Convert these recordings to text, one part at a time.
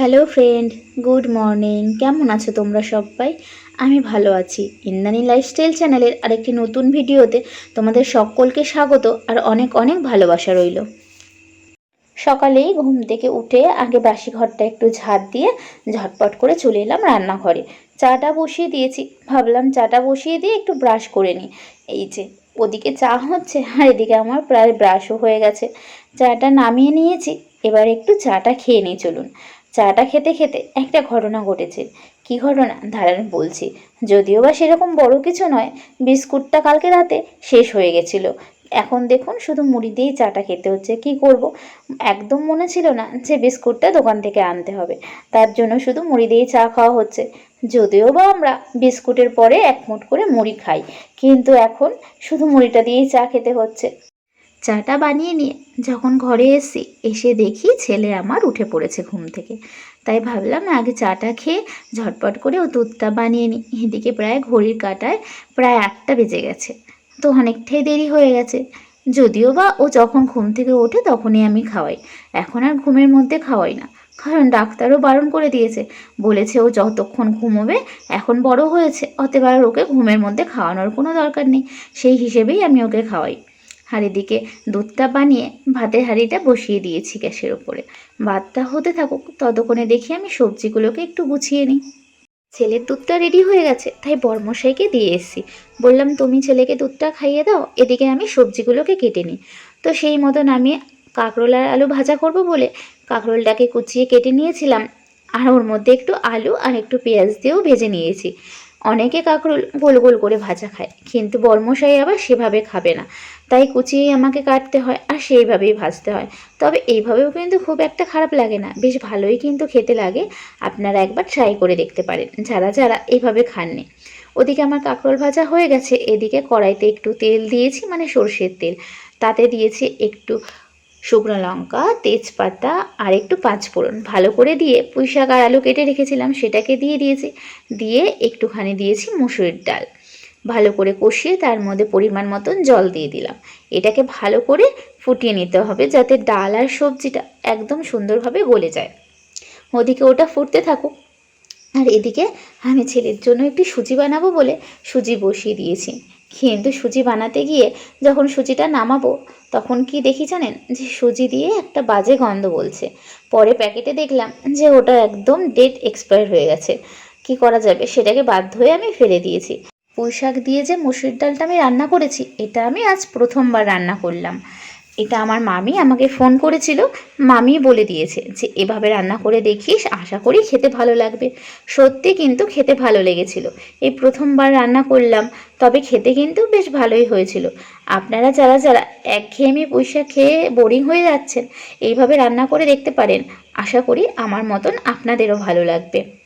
Hello friend good morning কেমন আছো তোমরা সবাই? আমি ভালো আছি। ইন্দানি লাইফস্টাইল চ্যানেলের আরেকটি নতুন ভিডিওতে তোমাদের সকলকে স্বাগত আর অনেক অনেক ভালোবাসা রইল। সকালেই ঘুম থেকে উঠে আগে বাসি ঘরটা একটু ঝাড় দিয়ে ঝটপট করে চলে এলাম রান্নাঘরে। চাটা বসিয়ে দিয়েছি। ভাবলাম চাটা বসিয়ে দিয়ে একটু ব্রাশ করে নিই। এই যে, ওদিকে চা হচ্ছে আর এদিকে আমার প্রায় ব্রাশও হয়ে গেছে। চাটা নামিয়ে নিয়েছি। এবার একটু চাটা খেয়ে নিই, চলুন। চাটা খেতে খেতে একটা ঘটনা ঘটেছে। কি ঘটনা? দাঁড়ান, বলছি। যদিও বা সেরকম বড় কিছু নয়, বিস্কুটটা কালকে রাতে শেষ হয়ে গেছিল। এখন দেখুন, শুধু মুড়ি দিয়েই চাটা খেতে হচ্ছে, কি করব? একদম মনে ছিল না যে বিস্কুটটা দোকান থেকে আনতে হবে। তার জন্য শুধু মুড়ি দিয়েই চা খাওয়া হচ্ছে। যদিও বা আমরা বিস্কুটের পরে এক মুঠ করে মুড়ি খাই, কিন্তু এখন শুধু মুড়িটা দিয়েই চা খেতে হচ্ছে। চাটা বানিয়ে নিয়ে যখন ঘরে এসেছি এসে দেখি ছেলে আমার উঠে পড়েছে ঘুম থেকে। তাই ভাবলাম আগে চাটা খেয়ে ঝটপট করে ও দুধটা বানিয়ে নিই। এদিকে প্রায় ঘড়ির কাটায় প্রায় আটটা বেজে গেছে। তো অনেকটাই দেরি হয়ে গেছে। যদিও বা ও যখন ঘুম থেকে ওঠে তখনই আমি খাওয়াই। এখন আর ঘুমের মধ্যে খাওয়াই না। কারণ ডাক্তারও বারণ করে দিয়েছে। বলেছে ও যতক্ষণ ঘুমোবে, এখন বড় হয়েছে, অতএব ওকে ঘুমের মধ্যে খাওয়ানোর কোনো দরকার নেই। সেই হিসেবেই আমি ওকে খাওয়াই। আর এদিকে দুধটা বানিয়ে ভাতের হাঁড়িটা বসিয়ে দিয়েছি গ্যাসের ওপরে ভাতটা হতে থাকুক, ততক্ষণে দেখি আমি সবজিগুলোকে একটু গুছিয়ে নিই। ছেলের দুধটা রেডি হয়ে গেছে, তাই বর্মশাইকে দিয়ে এসেছি। বললাম, তুমি ছেলেকে দুধটা খাইয়ে দাও, এদিকে আমি সবজিগুলোকে কেটে নিই। তো সেই মতন আমি কাঁকরোল আর আলু ভাজা করব বলে কাঁকরোলটাকে কুচিয়ে কেটে নিয়েছিলাম। আর ওর মধ্যে একটু আলু আর একটু পেঁয়াজ দিয়েও ভেজে নিয়েছি। অনেকে কাঁকরোল গোল গোল করে ভাজা খায়, কিন্তু বর্মশাই আবার সেভাবে খাবে না। তাই কুচিয়ে আমাকে কাটতে হয় আর সেইভাবেই ভাজতে হয়। তবে এইভাবেও কিন্তু খুব একটা খারাপ লাগে না, বেশ ভালোই কিন্তু খেতে লাগে। আপনারা একবার ট্রাই করে দেখতে পারেন, যারা যারা এইভাবে খাননি। ওদিকে আমার কাঁকরোল ভাজা হয়ে গেছে, এদিকে কড়াইতে একটু তেল দিয়েছি মানে সর্ষের তেল। তাতে দিয়েছি একটু শুকনো লঙ্কা, তেজপাতা আর একটু পাঁচফোড়ন ভালো করে দিয়ে পুঁই শাক আর আলু কেটে রেখেছিলাম, সেটাকে দিয়ে দিয়েছি। দিয়ে একটুখানি দিয়েছি মুসুরির ডাল। ভালো করে কষিয়ে তার মধ্যে পরিমাণ মতন জল দিয়ে দিলাম। এটাকে ভালো করে ফুটিয়ে নিতে হবে যাতে ডাল আর সবজিটা একদম সুন্দরভাবে গলে যায়। ওদিকে ওটা ফুটতে থাকুক। আর এদিকে আমি ছেলের জন্য একটি সুজি বানাবো বলে সুজি বসিয়ে দিয়েছি। কিন্তু সুজি বানাতে গিয়ে যখন সুজিটা নামাবো, তখন কি দেখি জানেন? যে সুজি দিয়ে একটা বাজে গন্ধ বলছে। পরে প্যাকেটে দেখলাম যে ওটা একদম ডেট এক্সপায়ার হয়ে গেছে। কি করা যাবে? সেটাকে বাধ্য হয়ে আমি ফেলে দিয়েছি। পুঁই শাক দিয়ে যে মুসুর ডালটা আমি রান্না করেছি, এটা আমি আজ প্রথমবার রান্না করলাম। এটা আমার মামি আমাকে ফোন করেছিল। মামি বলে দিয়েছে যে, এভাবে রান্না করে দেখিস, আশা করি খেতে ভালো লাগবে। সত্যি কিন্তু খেতে ভালো লেগেছিল। এই প্রথমবার রান্না করলাম, তবে খেতে কিন্তু বেশ ভালোই হয়েছিল। আপনারা যারা যারা একঘেয়েমি পয়সা খেয়ে বোরিং হয়ে যাচ্ছেন, এইভাবে রান্না করে দেখতে পারেন। আশা করি আমার মতন আপনাদেরও ভালো লাগবে।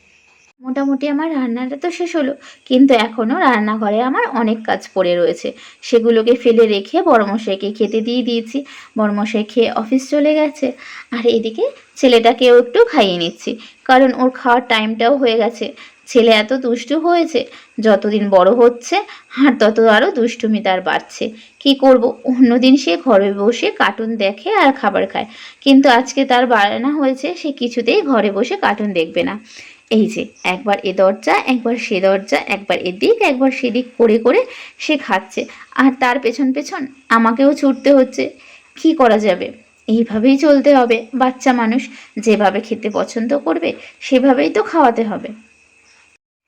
মোটামুটি আমার রান্নাটা তো শেষ হলো, কিন্তু এখনও রান্নাঘরে আমার অনেক কাজ পড়ে রয়েছে। সেগুলোকে ফেলে রেখে বড়মশাইকে খেতে দিয়ে দিয়েছি। বড়মশাই খেয়ে অফিস চলে গেছে। আর এদিকে ছেলেটাকেও একটু খাইয়ে নিচ্ছি, কারণ ওর খাওয়ার টাইমটাও হয়ে গেছে। ছেলে এত দুষ্টু হয়েছে, যতদিন বড় হচ্ছে, আর তত আরও দুষ্টুমি তার বাড়ছে। কি করব? অন্যদিন সে ঘরে বসে কার্টুন দেখে আর খাবার খায়। কিন্তু আজকে তার বাড়ানো হয়েছে, সে কিছুতেই ঘরে বসে কার্টুন দেখবে না। এই যে, একবার এ দরজা, একবার সে দরজা, একবার এদিক, একবার সেদিক করে করে সে খাচ্ছে। আর তার পেছন পেছন আমাকেও ছুটতে হচ্ছে। কি করা যাবে? এইভাবেই চলতে হবে। বাচ্চা মানুষ যেভাবে খেতে পছন্দ করবে, সেভাবেই তো খাওয়াতে হবে।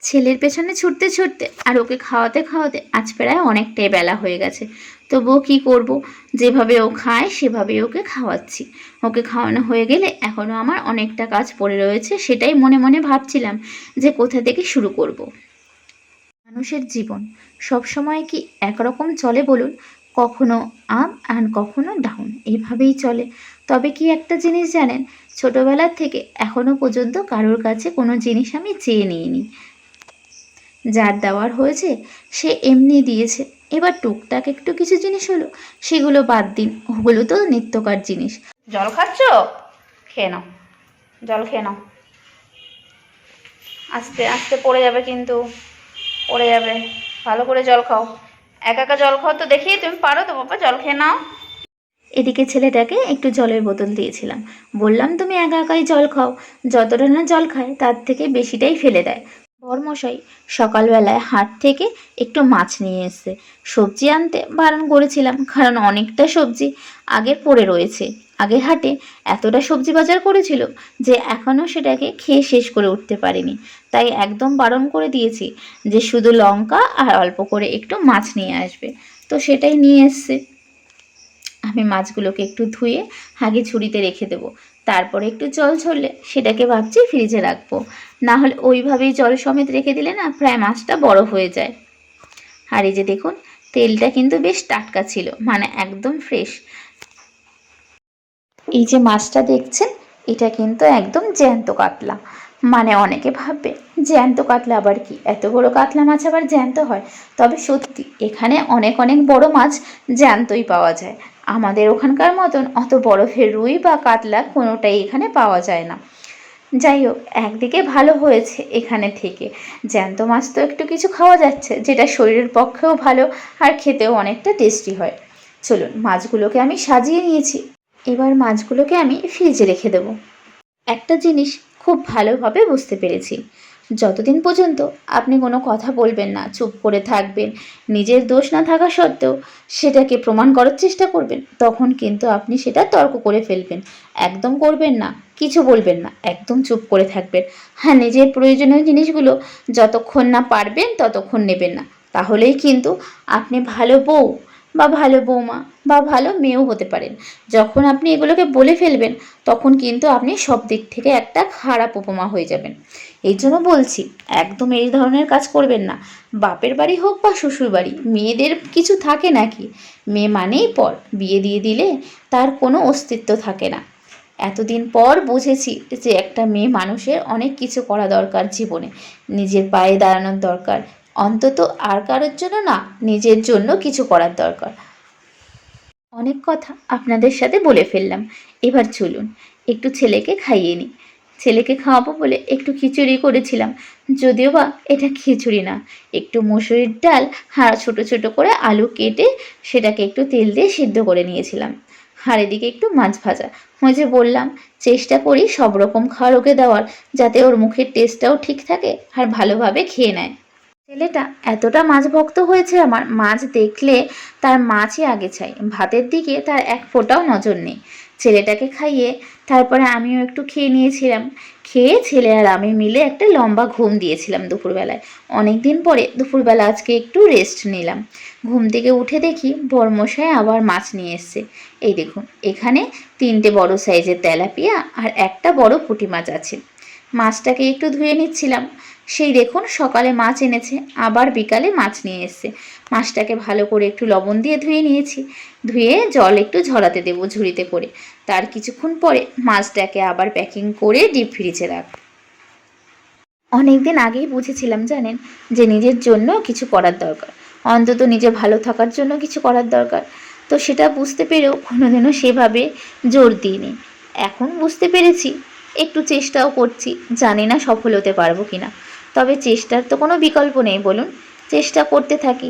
ছেলের পেছনে ছুটতে ছুটতে আর ওকে খাওয়াতে খাওয়াতে আজ প্রায় অনেকটাই বেলা হয়ে গেছে। তবুও কি করব? যেভাবে ও খায় সেভাবে ওকে খাওয়াচ্ছি। ওকে খাওয়ানো হয়ে গেলে এখনও আমার অনেকটা কাজ পড়ে রয়েছে, সেটাই মনে মনে ভাবছিলাম যে কোথা থেকে শুরু করব। মানুষের জীবন সব সময় কি একরকম চলে বলুন? কখনো আপ অ্যান্ড কখনো ডাউন এইভাবেই চলে। তবে কি একটা জিনিস জানেন, ছোটোবেলার থেকে এখনও পর্যন্ত কারোর কাছে কোনো জিনিস আমি চেয়ে নিইনি। যার দেওয়ার হয়েছে, সে এমনি দিয়েছে। এবার টুকটাক একটু কিছু জিনিস হলো সেগুলো বাদ দিন। ওগুলো তো নিত্যকার জিনিস। জল খাচ্ছ? খেয়ে নাও। জল খেয়ে নাও। আস্তে আস্তে পড়ে যাবে কিন্তু। পড়ে যাবে। ভালো করে জল খাও। একা একা জল খাও তো দেখি তুমি পারো তো বাবা? জল খেয়ে নাও। এদিকে ছেলেটাকে একটু জলের বোতল দিয়েছিলাম। বললাম তুমি একা একাই জল খাও। যতটা না জল খায় তার থেকে বেশিটাই ফেলে দেয়। বরমশাই সকালবেলায় হাট থেকে একটু মাছ নিয়ে এসছে সবজি আনতে বারণ করেছিলাম, কারণ অনেকটা সবজি আগের পড়ে রয়েছে। আগের হাটে এতটা সবজি বাজার করেছিল যে এখনও সেটাকে খেয়ে শেষ করে উঠতে পারিনি। তাই একদম বারণ করে দিয়েছি যে শুধু লঙ্কা আর অল্প করে একটু মাছ নিয়ে আসবে। তো সেটাই নিয়ে এসছে। আমি মাছগুলোকে একটু ধুয়ে হাগে ঝুড়িতে রেখে দেবো। তারপরে একটু জল ছড়লে সেটাকে ভাবছি ফ্রিজে রাখব। না হলে ওইভাবেই জল সমেত রেখে দিলে না প্রায় মাছটা বড় হয়ে যায়। আর এই যে দেখুন, তেলটা কিন্তু বেশ টাটকা ছিল মানে একদম ফ্রেশ এই যে মাছটা দেখছেন, এটা কিন্তু একদম জ্যান্ত কাতলা। মানে অনেকে ভাববে, জ্যান্ত কাতলা আবার কি? এত বড় কাতলা মাছ আবার জ্যান্ত হয়? তবে সত্যি, এখানে অনেক অনেক বড় মাছ জ্যান্তই পাওয়া যায়। আমাদের ওখানকার মতন অত বরফের রুই বা কাতলা কোনোটাই এখানে পাওয়া যায় না। যাই হোক, একদিকে ভালো হয়েছে এখানে থেকে। জ্যান্ত মাছ তো একটু কিছু খাওয়া যাচ্ছে, যেটা শরীরের পক্ষেও ভালো আর খেতেও অনেকটা টেস্টি হয়। চলুন, মাছগুলোকে আমি সাজিয়ে নিয়েছি। এবার মাছগুলোকে আমি ফ্রিজে রেখে দেবো। একটা জিনিস খুব ভালোভাবে বুঝতে পেরেছি। যতদিন পর্যন্ত আপনি কোনো কথা বলবেন না, চুপ করে থাকবেন, নিজের দোষ না থাকা সত্ত্বেও সেটাকে প্রমাণ করার চেষ্টা করবেন, তখন কিন্তু আপনি সেটা তর্ক করে ফেলবেন। একদম করবেন না, কিছু বলবেন না, একদম চুপ করে থাকবেন। হ্যাঁ নিজের প্রয়োজনীয় জিনিসগুলো যতক্ষণ না পারবেন ততক্ষণ নেবেন না। তাহলেই কিন্তু আপনি ভালো বউ। বা ভালো বৌমা বা ভালো মেয়েও হতে পারেন। যখন আপনি এগুলোকে বলে ফেলবেন, তখন কিন্তু আপনি সব দিক থেকে একটা খারাপ উপমা হয়ে যাবেন। এই জন্য বলছি, একদম এই ধরনের কাজ করবেন না। বাপের বাড়ি হোক বা শ্বশুর বাড়ি, মেয়েদের কিছু থাকে নাকি? মেয়ে মানেই পর, বিয়ে দিয়ে দিলে তার কোনো অস্তিত্ব থাকে না। এতদিন পর বুঝেছি যে একটা মেয়ে মানুষের অনেক কিছু করা দরকার জীবনে। নিজের পায়ে দাঁড়ানোর দরকার অন্তত আর কারোর জন্য না, নিজের জন্য কিছু করার দরকার। অনেক কথা আপনাদের সাথে বলে ফেললাম। এবার চলুন, একটু ছেলেকে খাইয়ে নিই। ছেলেকে খাওয়াবো বলে একটু খিচুড়ি করেছিলাম, যদিও বা এটা খিচুড়ি না। একটু মুসুরির ডাল আর ছোট ছোট করে আলু কেটে সেটাকে একটু তেল দিয়ে সিদ্ধ করে নিয়েছিলাম। আর এদিকে একটু মাছ ভাজা। ওই যে বললাম, চেষ্টা করি সব রকম খাওয়ার ওকে দেওয়ার, যাতে ওর মুখের টেস্টটাও ঠিক থাকে আর ভালোভাবে খেয়ে নেয়। ছেলেটা এতটা মাছ ভক্ত হয়েছে আমার, মাছ দেখলে তার মাছই আগে চাই। ভাতের দিকে তার এক ফোঁটাও নজর নেই। ছেলেটাকে খাইয়ে তারপরে আমিও একটু খেয়ে নিয়েছিলাম। খেয়ে ছেলে আর আমি মিলে একটা লম্বা ঘুম দিয়েছিলাম দুপুরবেলায়। অনেক দিন পরে দুপুরবেলা আজকে একটু রেস্ট নিলাম। ঘুম থেকে উঠে দেখি বর্মশায় আবার মাছ নিয়ে এসছে। এই দেখুন, এখানে তিনটে বড় সাইজের তেলাপিয়া আর একটা বড় পুঁটি মাছ আছে। মাছটাকে একটু ধুয়ে নিচ্ছিলাম। সেই দেখুন সকালে মাছ এনেছে, আবার বিকালে মাছ নিয়ে এসছে। মাছটাকে ভালো করে একটু লবণ দিয়ে ধুয়ে নিয়েছি। ধুয়ে জল একটু ঝরাতে দেবো ঝুড়িতে করে। তার কিছুক্ষণ পরে মাছটাকে আবার প্যাকিং করে ডিপ ফ্রিজে রাখ অনেক দিন আগেই বুঝেছিলাম জানেন যে নিজের জন্য কিছু করার দরকার। অন্তত নিজে ভালো থাকার জন্য কিছু করার দরকার। তো সেটা বুঝতে পেরেও কোনোদিনও সেভাবে জোর দিইনি। এখন বুঝতে পেরেছি, একটু চেষ্টাও করছি, জানি না সফল হতে পারব কিনা। তবে চেষ্টার তো কোনো বিকল্প নেই, বলুন। চেষ্টা করতে থাকি।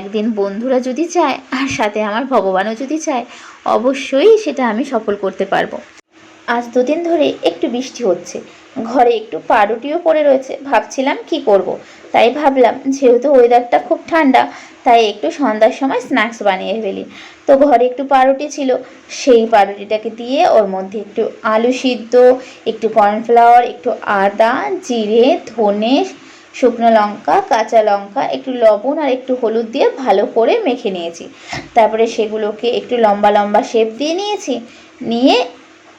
একদিন বন্ধুরা যদি চায়, আর সাথে আমার ভগবানও যদি চায়, অবশ্যই সেটা আমি সফল করতে পারব। আজ দুদিন ধরে একটু বৃষ্টি হচ্ছে। ঘরে একটু পাউরুটিও পড়ে রয়েছে। ভাবছিলাম কি করব। তাই ভাবলাম, যেহেতু ওয়েদারটা খুব ঠান্ডা, তাই একটু সন্ধ্যার সময় স্ন্যাক্স বানিয়ে ফেলি। তো ঘরে একটু পাউরুটি ছিল, সেই পাউরুটিটাকে দিয়ে ওর মধ্যে একটু আলু সিদ্ধ, একটু কর্নফ্লাওয়ার একটু আদা, জিরে, ধনে, শুকনো লঙ্কা, কাঁচা লঙ্কা, একটু লবণ আর একটু হলুদ দিয়ে ভালো করে মেখে নিয়েছি। তারপরে সেগুলোকে একটু লম্বা লম্বা শেপ দিয়ে নিয়েছি, নিয়ে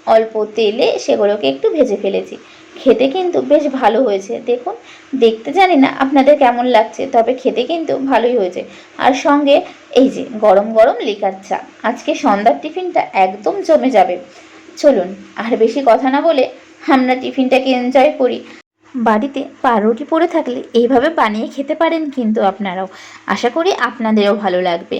অল্প তেলে সেগুলোকে একটু ভেজে ফেলেছি। খেতে কিন্তু বেশ ভালো হয়েছে। দেখুন, দেখতে জানি না আপনাদের কেমন লাগছে, তবে খেতে কিন্তু ভালোই হয়েছে। আর সঙ্গে এই যে গরম গরম লিকার চা। আজকে সন্ধ্যার টিফিনটা একদম জমে যাবে। চলুন, আর বেশি কথা না বলে আমরা টিফিনটাকে এনজয় করি। বাড়িতে পাউরুটি পড়ে থাকলে এইভাবে বানিয়ে খেতে পারেন কিন্তু আপনারাও। আশা করি আপনাদেরও ভালো লাগবে।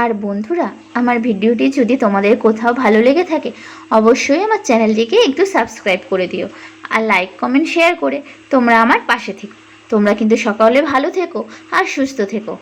আর বন্ধুরা, আমার ভিডিওটি যদি তোমাদের কোথাও ভালো লেগে থাকে, অবশ্যই আমার চ্যানেলটিকে একটু সাবস্ক্রাইব করে দিও আর লাইক, কমেন্ট, শেয়ার করে তোমরা আমার পাশে থেকো। তোমরা কিন্তু সকালে ভালো থেকো আর সুস্থ থেকো।